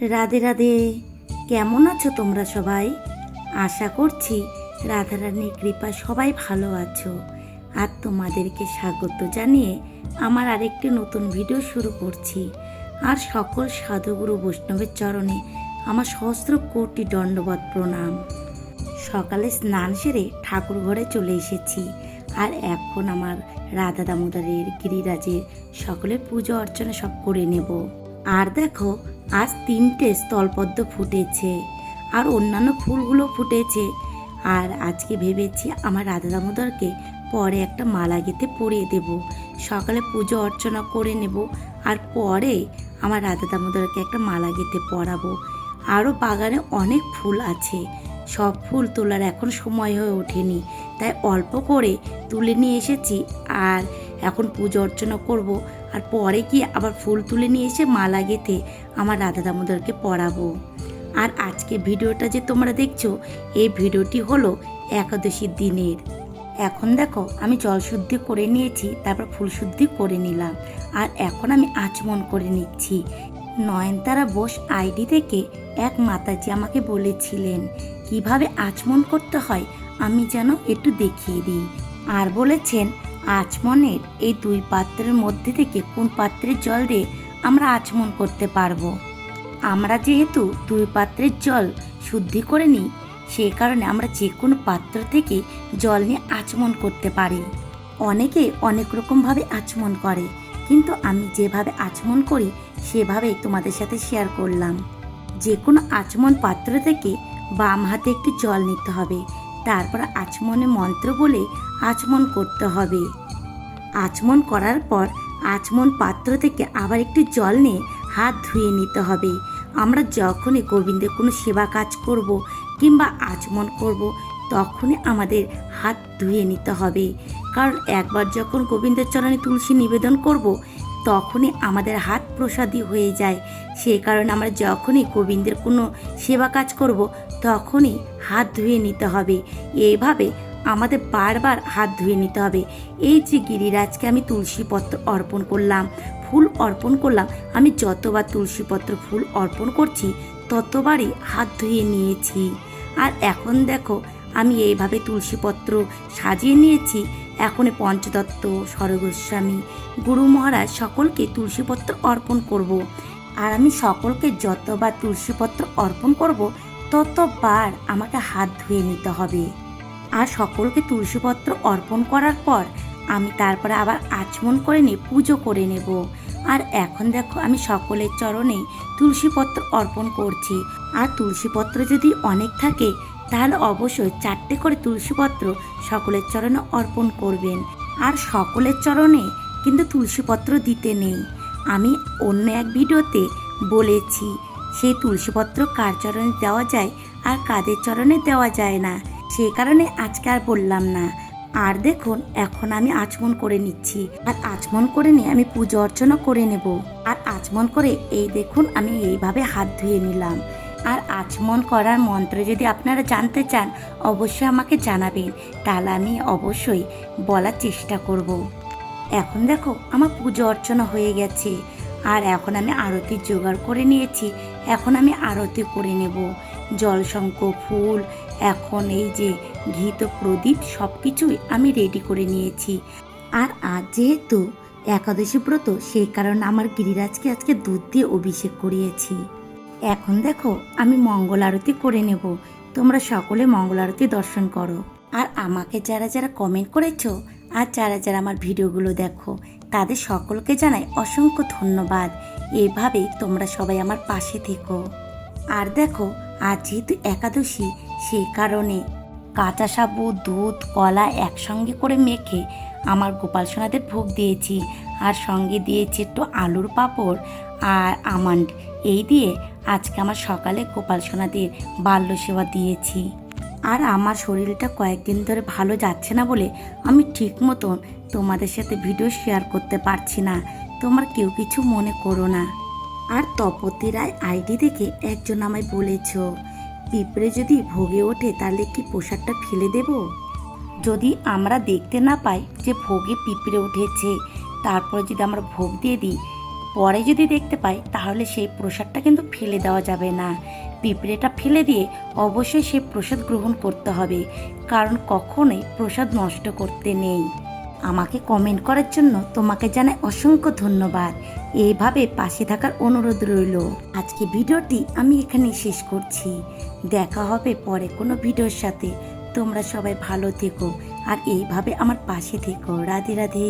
রাধে রাধে। কেমন আছো তোমরা সবাই? আশা করছি রাধারানীর কৃপা সবাই ভালো আছো। আর তোমাদেরকে স্বাগত জানিয়ে আমার আরেকটি নতুন ভিডিও শুরু করছি। আর সকল সাধুগুরু বৈষ্ণবের চরণে আমার সহস্র কোটি দণ্ডবত প্রণাম। সকালে স্নান সেরে ঠাকুর ঘরে চলে এসেছি। আর এখন আমার রাধা দামোদরের গিরিরাজের সকলের পুজো অর্চনা সব করে নেব। আর দেখো আজ তিনটে স্থলপদ্ম ফুটেছে আর অন্যান্য ফুলগুলো ফুটেছে। আর আজকে ভেবেছি আমার রাধা দামোদরকে পরে একটা মালা গেঁথে পরিয়ে দেব। সকালে পুজো অর্চনা করে নেব আর পরে আমার রাধা দামোদরকে একটা মালা গেঁথে পরাবো। আরও বাগানে অনেক ফুল আছে। সব ফুল তোলার এখন সময় হয়ে ওঠেনি, তাই অল্প করে তুলে নিয়ে এসেছি। আর এখন পুজো অর্চনা করব আর পরে গিয়ে আবার ফুল তুলে নিয়ে এসে মালা গেঁথে আমার রাধা দামোদরকে পড়াবো। আর আজকে ভিডিওটা যে তোমরা দেখছ, এই ভিডিওটি হলো একাদশীর দিনের। এখন দেখো, আমি জল শুদ্ধি করে নিয়েছি, তারপর ফুল শুদ্ধি করে নিলাম। আর এখন আমি আচমন করে নিচ্ছি। নয়নতারা বোস আইডি থেকে এক মাতাজি আমাকে বলেছিলেন, কীভাবে আচমন করতে হয়, আমি যেন একটু দেখিয়ে দিই। আর বলেছেন আচমনের এই দুই পাত্রের মধ্যে থেকে কোন পাত্রের জল দিয়ে আমরা আচমন করতে পারব? আমরা যেহেতু দুই পাত্রের জল শুদ্ধি করে নিই সেই কারণে আমরা যে কোনো পাত্র থেকে জল নিয়ে আচমন করতে পারি। অনেকে অনেক রকমভাবে আচমন করে, কিন্তু আমি যেভাবে আচমন করি, সেভাবেই তোমাদের সাথে শেয়ার করলাম। যে কোনো আচমন পাত্র থেকে বাম হাতে একটু জল নিতে হবে। তারপর আচমনে মন্ত্র বলে আচমন করতে হবে। আচমন করার পর আচমন পাত্র থেকে আবার একটু জল নিয়ে হাত ধুয়ে নিতে হবে। আমরা যখনই গোবিন্দের কোনো সেবা কাজ করব কিংবা আচমন করব, তখনই আমাদের হাত ধুয়ে নিতে হবে। কারণ একবার যখন গোবিন্দের চরণে তুলসী নিবেদন করব, তখনই আমাদের হাত প্রসাদী হয়ে যায়। সেই কারণে আমরা যখনই গোবিন্দের কোনো সেবা কাজ করব তখনই হাত ধুয়ে নিতে হবে। এইভাবে আমাদের বারবার হাত ধুয়ে নিতে হবে। এই যে গিরিরাজকে আমি তুলসীপত্র অর্পণ করলাম, ফুল অর্পণ করলাম, আমি যতবার তুলসীপত্র ফুল অর্পণ করছি, ততবারই হাত ধুয়ে নিয়েছি। আর এখন দেখো, আমি এইভাবে তুলসীপত্র সাজিয়ে নিয়েছি। এখন পঞ্চদত্ত, স্বরগোস্বামী, গুরু মহারাজ সকলকে তুলসীপত্র অর্পণ করব। আর আমি সকলকে যতবার তুলসীপত্র অর্পণ করব ততবার আমাকে হাত ধুয়ে নিতে হবে। আর সকলকে তুলসীপত্র অর্পণ করার পর আমি তারপরে আবার আচমন করে নিয়ে পুজো করে নেব। আর এখন দেখো আমি সকলের চরণে তুলসীপত্র অর্পণ করছি। আর তুলসীপত্র যদি অনেক থাকে, তাহলে অবশ্যই চারটে করে তুলসীপত্র সকলের চরণে অর্পণ করবেন। আর সকলের চরণে কিন্তু তুলসীপত্র দিতে নেই। আমি অন্য এক ভিডিওতে বলেছি সেই তুলসীপত্র কার চরণে দেওয়া যায় আর কাদের চরণে দেওয়া যায় না? সেই কারণে আজকে আর বললাম না। আর দেখুন, এখন আমি আচমন করে নিচ্ছি। আর আচমন করে নিয়ে আমি পুজো অর্চনা করে নেব। আর আচমন করে এই দেখুন, আমি এইভাবে হাত ধুয়ে নিলাম। আর আচমন করার মন্ত্র যদি আপনারা জানতে চান, অবশ্যই আমাকে জানাবেন। তাহলে আমি অবশ্যই বলার চেষ্টা করব। এখন দেখো, আমার পুজো অর্চনা হয়ে গেছে। আর এখন আমি আরতি জোগাড় করে নিয়েছি। এখন আমি আরতি করে নেব। জলশঙ্খ ফুল, এখন এই যে ঘিত, প্রদীপ সব কিছুই আমি রেডি করে নিয়েছি। আর আজ যেহেতু একাদশী ব্রত, সেই কারণে আমার গিরিরাজকে আজকে দুধ দিয়ে অভিষেক করিয়েছি। এখন দেখো, আমি মঙ্গল আরতি করে নেব। তোমরা সকলে মঙ্গল আরতি দর্শন করো। আর আমাকে যারা যারা কমেন্ট করেছ, আর যারা যারা আমার ভিডিওগুলো দেখো তাদের সকলকে জানাই অসংখ্য ধন্যবাদ। এভাবেই তোমরা সবাই আমার পাশে থেকো। আর দেখো, আজ যেহেতু একাদশী সেই কারণে কাঁচা সাবু, দুধ, কলা একসঙ্গে করে মেখে আমার গোপাল সোনাদের ভোগ দিয়েছি। আর সঙ্গে দিয়েছি একটু আলুর পাঁপড় আর আমান্ড। এই দিয়ে আজকে আমার সকালে গোপাল সোনাদের বাল্য সেবা দিয়েছি। আর আমার শরীরটা কয়েকদিন ধরে ভালো যাচ্ছে না বলে আমি ঠিক মতন তোমাদের সাথে ভিডিও শেয়ার করতে পারছি না। তোমার কেউ কিছু মনে করো না। আর তপতি রায় আইডি দেখে একজন আমায় বলেছ, পিঁপড়ে যদি ভোগে ওঠে তাহলে কি পোশাকটা ফেলে দেব? যদি আমরা দেখতে না পাই যে ভোগে পিঁপড়ে উঠেছে, তারপর যদি আমরা ভোগ দিয়ে দিই, পরে যদি দেখতে পাই তাহলে সেই প্রসাদটা কিন্তু ফেলে দেওয়া যাবে না। পিঁপড়েটা ফেলে দিয়ে অবশ্যই সে প্রসাদ গ্রহণ করতে হবে, কারণ কখনোই প্রসাদ নষ্ট করতে নেই। আমাকে কমেন্ট করার জন্য তোমাকে জানাই অসংখ্য ধন্যবাদ। এইভাবে পাশে থাকার অনুরোধ রইল। আজকে ভিডিওটি আমি এখানে শেষ করছি। দেখা হবে পরে কোনো ভিডিওর সাথে। তোমরা সবাই ভালো থেকো। আর এইভাবে আমার পাশে থেকো। রাধে রাধে।